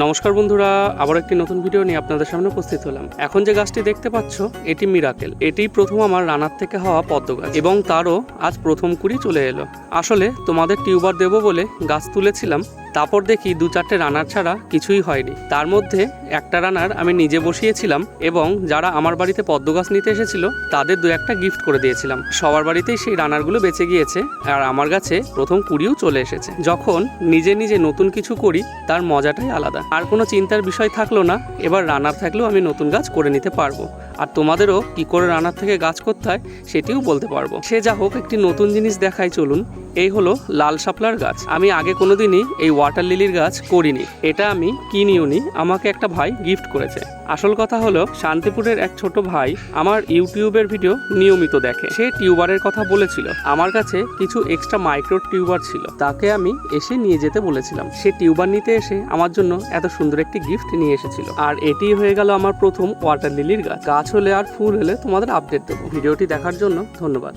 নমস্কার বন্ধুরা, আবার একটি নতুন ভিডিও নিয়ে আপনাদের সামনে উপস্থিত হলাম। এখন যে গাছটি দেখতে পাচ্ছ, এটি মিরাকেল। এটি প্রথম আমার রানার থেকে হওয়া পদ্ম গাছ এবং তারও আজ প্রথম কুড়ি চলে এলো। আসলে তোমাদের টিউবার দেব বলে গাছ তুলেছিলাম তারপর দেখি দু চারটে রানার ছাড়া কিছুই হয়নি। তার মধ্যে একটা রানার আমি নিজে বসিয়েছিলাম এবং যারা আমার বাড়িতে পদ্ম গাছ নিতে এসেছিল, তাদের দু একটা গিফট করে দিয়েছিলাম। সবার বাড়িতেই সেই রানারগুলো বেঁচে গিয়েছে আর আমার গাছে প্রথম কুড়িও চলে এসেছে। যখন নিজে নিজে নতুন কিছু করি, তার মজাটাই আলাদা। আর কোনো চিন্তার বিষয় থাকল না, এবার রানার থাকলেও আমি নতুন গাছ করে নিতে পারব। আর তোমাদেরও কি করে রানার থেকে গাছ করতে হয়, সেটিও বলতে পারব। সে যা হোক, একটি নতুন জিনিস দেখাই চলুন। এই হলো লাল শাপলার গাছ। আমি আগে কোনোদিনই এই ওয়াটার লিলির গাছ করিনি। এটা আমি কিনিও নি, আমাকে একটা ভাই গিফট করেছে। আসল কথা হলো, শান্তিপুরের এক ছোট ভাই আমার ইউটিউবের ভিডিও নিয়মিত দেখে। সে টিউবারের কথা বলেছিল। আমার কাছে কিছু এক্সট্রা মাইক্রো টিউবার ছিল। তাকে আমি এসে নিয়ে যেতে বলেছিলাম। সে টিউবার নিতে এসে আমার জন্য এত সুন্দর একটি গিফট নিয়ে এসেছিল। আর এটি হয়ে গেল আমার প্রথম ওয়াটার লিলির গাছ। গাছ হলে আর ফুল হলে তোমাদের আপডেট দেবো। ভিডিওটি দেখার জন্য ধন্যবাদ।